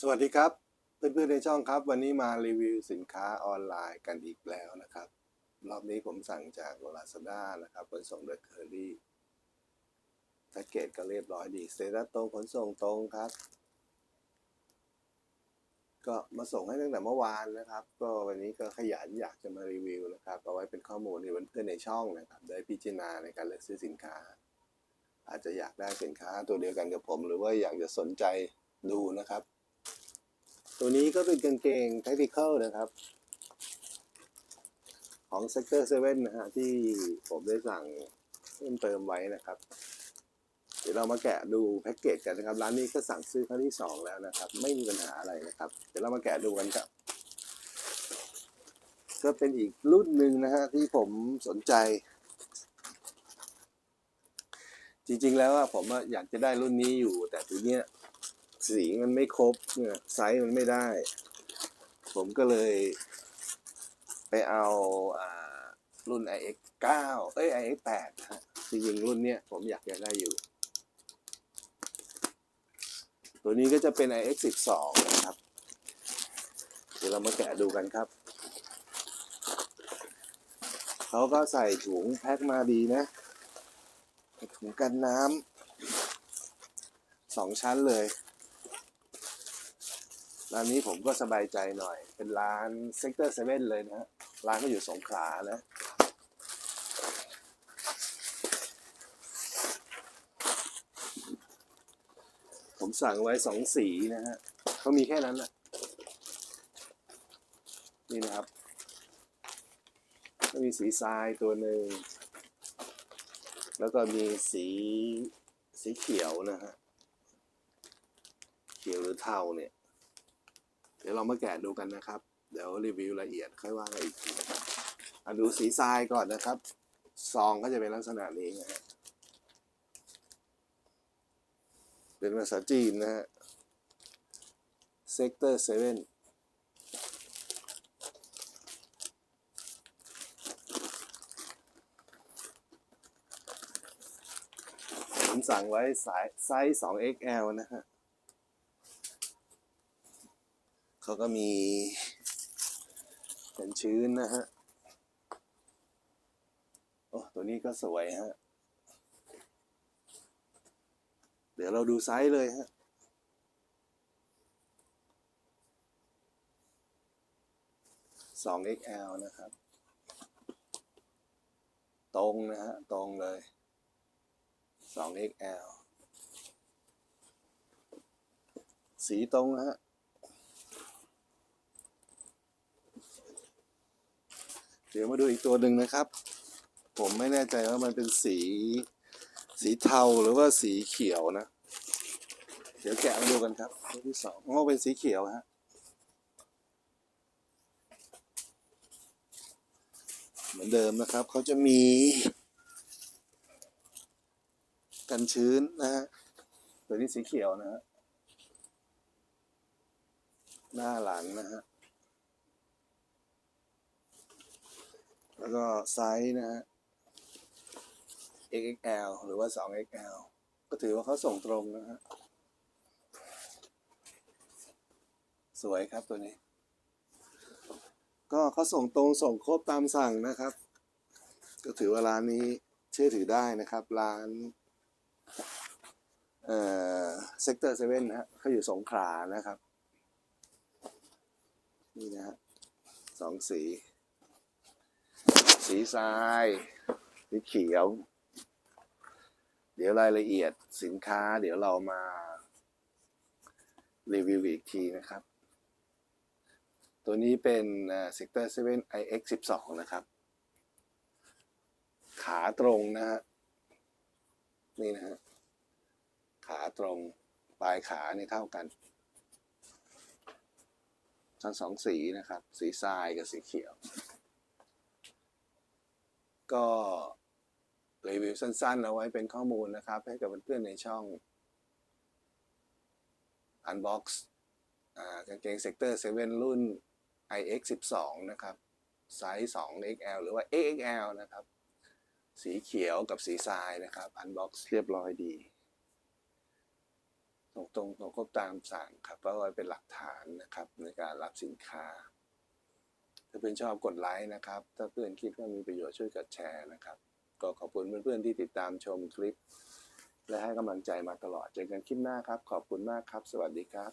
สวัสดีครับ เพื่อนๆในช่องครับ วันนี้มารีวิวสินค้าออนไลน์กันอีกแล้วนะครับ รอบนี้ผมสั่งจาก Lazada นะครับขนส่งโดยเคอรี่แพ็กเกจก็เรียบร้อยดีเตตัสตรงขนส่งตรงครับ ก็มาส่งให้ตั้งแต่เมื่อวานนะครับ ก็วันนี้ก็ขยันอยากจะมารีวิวนะครับเอาไว้เป็นข้อมูลให้เพื่อนๆในช่องนะครับได้พิจารณาในการเลือกซื้อสินค้า อาจจะอยากได้สินค้าตัวเดียวกันกับผม หรือว่าอยากจะสนใจดูนะครับ ตัวนี้ก็เป็นกางเกง tactical นะครับ ของ Sector 7นะฮะที่ผมได้สั่งเพิ่มเติมไว้นะครับ เดี๋ยวเรามาแกะดูแพ็กเกจกันนะครับ ร้านนี้ก็สั่งซื้อครั้งที่สองแล้วนะครับ ไม่มีปัญหาอะไรนะครับ เดี๋ยวเรามาแกะดูกันครับก็เป็นอีกรุ่นหนึ่งนะฮะที่ผมสนใจ จริงๆแล้วผมอะอยากจะได้รุ่นนี้อยู่ แต่ทีเนี้ย สีมันไม่ครบเนี่ยไซส์มันไม่ได้ ผมก็เลย ไปเอาอ่ารุ่น iX 9เอ้ย iX 8ฮะจริงๆรุ่นเนี้ยผมอยากจะได้อยู่ ตัวนี้ก็จะเป็น iX 12นะครับ เดี๋ยวเรามาแกะดูกันครับเขาก็ใส่ถุงแพ็คมาดีนะ ถุงกันน้ำสองชั้นเลย ร้านนี้ผมก็สบายใจหน่อย เป็นร้านเซกเตอร์เซเว่นเลยนะฮะร้านก็อยู่สงขลานะผมสั่งไว้สองสีนะฮะเขามีแค่นั้นแหละนี่นะครับก็มีสีทรายตัวหนึ่ง แล้วก็มีสีสีเขียวนะฮะ เขียวหรือเทาเนี่ย ดี๋ยวเรามาแกะดูกันนะครับ เดี๋ยวรีวิวละเอียดค่อยว่ากันอีกทีอะดูสีทรายก่อนนะครับซองก็จะเป็นลักษณะนี้นะฮะเป็นภาษาจีนนะฮะ Sector 7ผมสั่งไว้สายไซส์ 2XL นะฮะ เขาก็มีกันชื้นนะฮะ โอ้ตัวนี้ก็สวยฮะ เดี๋ยวเราดูไซส์เลยฮะ 2XL นะครับ ตรงนะฮะ ตรงเลย 2XL สีตรงนะฮะ ดี๋ยวมาดูอีกตัวหนึ่งนะครับ ผมไม่แน่ใจว่ามันเป็นสี สีเทาหรือว่าสีเขียวนะ เดี๋ยวแกะมาดูกันครับตัวที่สองอ๋อเป็นสีเขียวฮะเหมือนเดิมนะครับ เขาจะมี กันชื้นนะฮะตัวนี้สีเขียวนะฮะหน้าหลังนะฮะ แล้วก็ไซส์นะฮะ XXL หรือว่า 2XL ก็ถือว่าเขาส่งตรงนะฮะ สวยครับตัวนี้ ก็เขาส่งตรงส่งครบตามสั่งนะครับ ก็ถือว่าร้านนี้เชื่อถือได้นะครับ ร้านเอ่อเซกเตอร์เซเว่นนะฮะเขาอยู่สงขลานะครับ นี่นะฮะสองสี สีทราย สีเขียว เดี๋ยวรายละเอียดสินค้า เดี๋ยวเรามา รีวิวอีกทีนะครับ ตัวนี้เป็นเอ่อ Sector 7 iX 12นะครับ ขาตรงนะฮะ นี่นะฮะ ขาตรง ปลายขาเนี่เท่ากัน ทั้งสองสีนะครับ สีทรายกับสีเขียว ก็รีวิวสั้นๆ เอาไว้เป็นข้อมูลนะครับ ให้กับเพื่อนๆในช่อง Unbox อ่ากางเกง Sector 7รุ่น iX 12นะครับ ไซส์ 2XL หรือว่า XXL นะครับ สีเขียวกับสีทรายนะครับ Unbox เรียบร้อยดีตรงตรงตรงก็ตามสั่งครับเพราะว่าเป็นหลักฐานนะครับในการรับสินค้า ถ้าเพื่อนชอบกดไลค์นะครับ ถ้าเพื่อนคิดว่ามีประโยชน์ช่วยกดแชร์นะครับ ก็ขอบคุณเพื่อนๆที่ติดตามชมคลิป และให้กำลังใจมาตลอดเจอกันคลิปหน้าครับ ขอบคุณมากครับ สวัสดีครับ